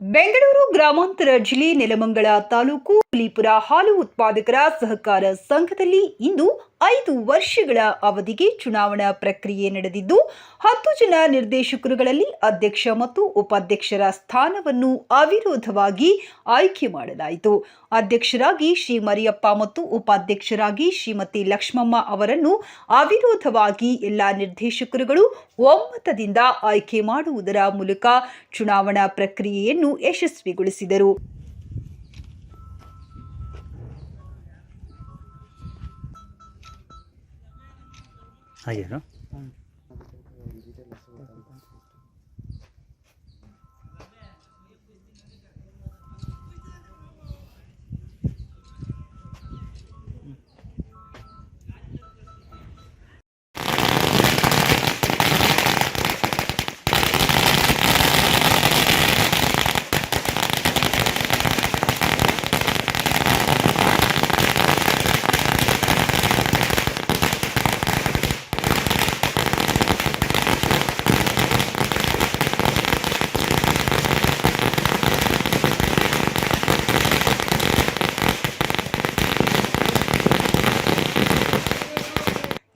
ಬೆಂಗಳೂರು ಗ್ರಾಮಾಂತರ ಜಿಲ್ಲೆ ನೆಲಮಂಗಲ ತಾಲೂಕು ಹುಲಿಪುರ ಹಾಲು ಉತ್ಪಾದಕರ ಸಹಕಾರ ಸಂಘದಲ್ಲಿ ಇಂದು ಐದು ವರ್ಷಗಳ ಅವಧಿಗೆ ಚುನಾವಣಾ ಪ್ರಕ್ರಿಯೆ ನಡೆದಿದ್ದು, ಹತ್ತು ಜನ ನಿರ್ದೇಶಕರುಗಳಲ್ಲಿ ಅಧ್ಯಕ್ಷ ಮತ್ತು ಉಪಾಧ್ಯಕ್ಷರ ಸ್ಥಾನವನ್ನು ಅವಿರೋಧವಾಗಿ ಆಯ್ಕೆ ಮಾಡಲಾಯಿತು. ಅಧ್ಯಕ್ಷರಾಗಿ ಶ್ರೀ ಮರಿಯಪ್ಪ ಮತ್ತು ಉಪಾಧ್ಯಕ್ಷರಾಗಿ ಶ್ರೀಮತಿ ಲಕ್ಷ್ಮಮ್ಮ ಅವರನ್ನು ಅವಿರೋಧವಾಗಿ ಎಲ್ಲ ನಿರ್ದೇಶಕರುಗಳು ಒಮ್ಮತದಿಂದ ಆಯ್ಕೆ ಮಾಡುವುದರ ಮೂಲಕ ಚುನಾವಣಾ ಪ್ರಕ್ರಿಯೆಯನ್ನು ಯಶಸ್ವಿಗೊಳಿಸಿದರು. အဲ့ရနော်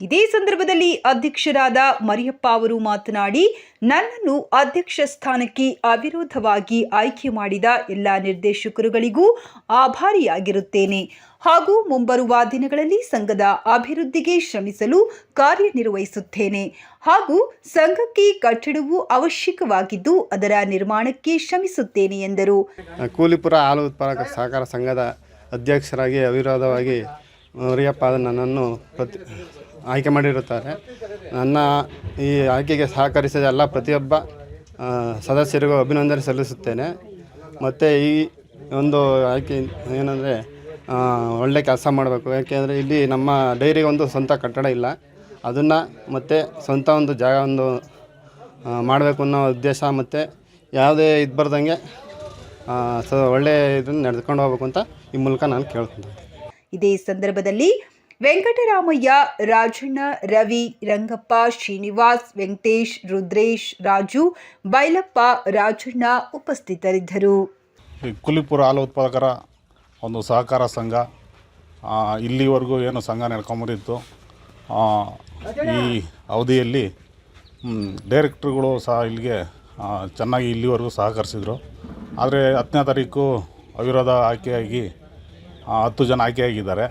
ಇದೇ ಸಂದರ್ಭದಲ್ಲಿ ಅಧ್ಯಕ್ಷರಾದ ಮರಿಯಪ್ಪ ಅವರು ಮಾತನಾಡಿ, ನನ್ನನ್ನು ಅಧ್ಯಕ್ಷ ಸ್ಥಾನಕ್ಕೆ ಅವಿರೋಧವಾಗಿ ಆಯ್ಕೆ ಮಾಡಿದ ಎಲ್ಲ ನಿರ್ದೇಶಕರುಗಳಿಗೂ ಆಭಾರಿಯಾಗಿರುತ್ತೇನೆ. ಹಾಗೂ ಮುಂಬರುವ ದಿನಗಳಲ್ಲಿ ಸಂಘದ ಅಭಿವೃದ್ಧಿಗೆ ಶ್ರಮಿಸಲು ಕಾರ್ಯನಿರ್ವಹಿಸುತ್ತೇನೆ. ಹಾಗೂ ಸಂಘಕ್ಕೆ ಕಟ್ಟಡವು ಅವಶ್ಯಕವಾಗಿದ್ದು, ಅದರ ನಿರ್ಮಾಣಕ್ಕೆ ಶ್ರಮಿಸುತ್ತೇನೆ ಎಂದರು. ಕೂಲಿಪುರ ಹಾಲು ಉತ್ಪಾದಕ ಸಹಕಾರ ಸಂಘದ ಅಧ್ಯಕ್ಷರಾಗಿ, ಅವಿರೋಧವಾಗಿ ಮರಿಯಪ್ಪ ನನ್ನನ್ನು ಪ್ರತಿ ಆಯ್ಕೆ ಮಾಡಿರುತ್ತಾರೆ. ನನ್ನ ಈ ಆಯ್ಕೆಗೆ ಸಹಕರಿಸಿದ ಎಲ್ಲ ಪ್ರತಿಯೊಬ್ಬ ಸದಸ್ಯರಿಗೂ ಅಭಿನಂದನೆ ಸಲ್ಲಿಸುತ್ತೇನೆ. ಮತ್ತು ಈ ಒಂದು ಆಯ್ಕೆ ಏನಂದರೆ ಒಳ್ಳೆ ಕೆಲಸ ಮಾಡಬೇಕು. ಯಾಕೆಂದರೆ ಇಲ್ಲಿ ನಮ್ಮ ಡೈರಿಗೆ ಒಂದು ಸ್ವಂತ ಕಟ್ಟಡ ಇಲ್ಲ. ಅದನ್ನು ಮತ್ತು ಸ್ವಂತ ಒಂದು ಜಾಗ ಒಂದು ಮಾಡಬೇಕು ಅನ್ನೋ ಉದ್ದೇಶ ಮತ್ತು ಯಾವುದೇ ಇದು ಬರ್ದಂಗೆ ಸೊ ಒಳ್ಳೆಯ ಇದನ್ನು ನಡೆದುಕೊಂಡು ಹೋಗ್ಬೇಕು ಅಂತ ಈ ಮೂಲಕ ನಾನು ಕೇಳ್ತೀನಿ ಇದೇ ಸಂದರ್ಭದಲ್ಲಿ ವೆಂಕಟರಾಮಯ್ಯ, ರಾಜಣ್ಣ, ರವಿ, ರಂಗಪ್ಪ, ಶ್ರೀನಿವಾಸ್, ವೆಂಕಟೇಶ್, ರುದ್ರೇಶ್, ರಾಜು, ಬೈಲಪ್ಪ, ರಾಜಣ್ಣ ಉಪಸ್ಥಿತರಿದ್ದರು. ಕುಲಿಪುರ ಹಾಲು ಉತ್ಪಾದಕರ ಒಂದು ಸಹಕಾರ ಸಂಘ ಇಲ್ಲಿವರೆಗೂ ಏನು ಸಂಘ ನಡ್ಕೊಂಬಂದಿತ್ತು ಈ ಅವಧಿಯಲ್ಲಿ ಡೈರೆಕ್ಟ್ರುಗಳು ಸಹ ಇಲ್ಲಿಗೆ ಚೆನ್ನಾಗಿ ಇಲ್ಲಿವರೆಗೂ ಸಹಕರಿಸಿದರು. ಆದರೆ ಹತ್ತನೇ ತಾರೀಕು ಅವಿರೋಧ ಆಯ್ಕೆಯಾಗಿ ಹತ್ತು ಜನ ಆಯ್ಕೆಯಾಗಿದ್ದಾರೆ.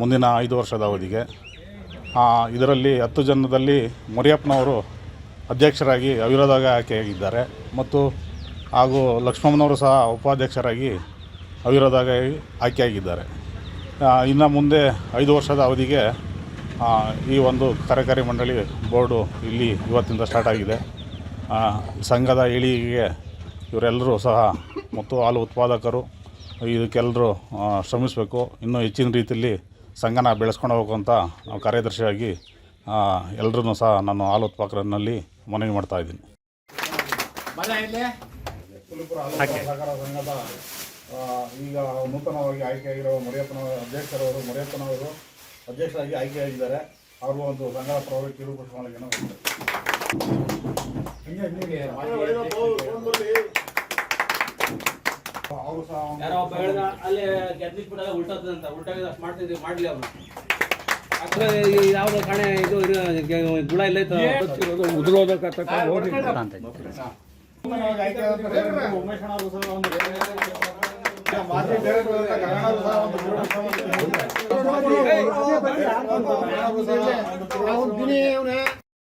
ಮುಂದಿನ ಐದು ವರ್ಷದ ಅವಧಿಗೆ. ಇದರಲ್ಲಿ ಹತ್ತು ಜನದಲ್ಲಿ ಮರಿಯಪ್ಪನವರು ಅಧ್ಯಕ್ಷರಾಗಿ ಅವಿರೋಧವಾಗಿ ಆಯ್ಕೆಯಾಗಿದ್ದಾರೆ. ಮತ್ತು ಹಾಗೂ ಲಕ್ಷ್ಮಮ್ಮನವರು ಸಹ ಉಪಾಧ್ಯಕ್ಷರಾಗಿ ಅವಿರೋಧವಾಗಿ ಆಯ್ಕೆಯಾಗಿದ್ದಾರೆ. ಇನ್ನು ಮುಂದೆ ಐದು ವರ್ಷದ ಅವಧಿಗೆ ಈ ಒಂದು ಕಾರ್ಯಕಾರಿ ಮಂಡಳಿ ಬೋರ್ಡು ಇಲ್ಲಿ ಇವತ್ತಿಂದ ಸ್ಟಾರ್ಟ್ ಆಗಿದೆ. ಸಂಘದ ಏಳಿಗೆಗೆ ಇವರೆಲ್ಲರೂ ಸಹ ಮತ್ತು ಹಾಲು ಉತ್ಪಾದಕರು ಇದಕ್ಕೆಲ್ಲರೂ ಶ್ರಮಿಸಬೇಕು. ಇನ್ನೂ ಹೆಚ್ಚಿನ ರೀತಿಯಲ್ಲಿ ಸಂಘನ ಬೆಳೆಸ್ಕೊಂಡು ಹೋಗ್ಬೇಕು ಅಂತ ನಾವು ಕಾರ್ಯದರ್ಶಿಯಾಗಿ ಎಲ್ಲರೂ ಸಹ ನಾನು ಹಾಲು ಉತ್ಪಾದಕರಲ್ಲಿ ಮನವಿ ಮಾಡ್ತಾ ಇದ್ದೀನಿ. ಈಗ ನೂತನವಾಗಿ ಆಯ್ಕೆಯಾಗಿರುವ ಮರಿಯಪ್ಪನ ಅಧ್ಯಕ್ಷರವರು ಮರಿಯಪ್ಪನವರು ಅಧ್ಯಕ್ಷರಾಗಿ ಆಯ್ಕೆಯಾಗಿದ್ದಾರೆ. ಅವರು ಒಂದು ಸಂಘದ ಪರವಾಗಿ ಕಿರು ಪುಷ್ಪಮಾಲೆಯನ್ನು ಅವರು ಸಹ ಒಂದು- ಯಾರೋ ಒಬ್ಬ ಹೇಳ್ದ ಅಲ್ಲಿ ಗೆದ್ಬಿಟ್ಬಿಡಲ್ಲ ಅಂತ ಉಲ್ಟಾಗಿ ಅಷ್ಟು ಮಾಡ್ತಿದ್ವಿ ಮಾಡ್ಲಿ ಅವರು. ಯಾವ್ದು ಕಣೆ ಇದು ಇದು ಗುಳ ಇಲ್ಲ ಉದುರೋದಕ್ಕೆ ನೋಡಿ ಅಂತ ಉಮೇಶ್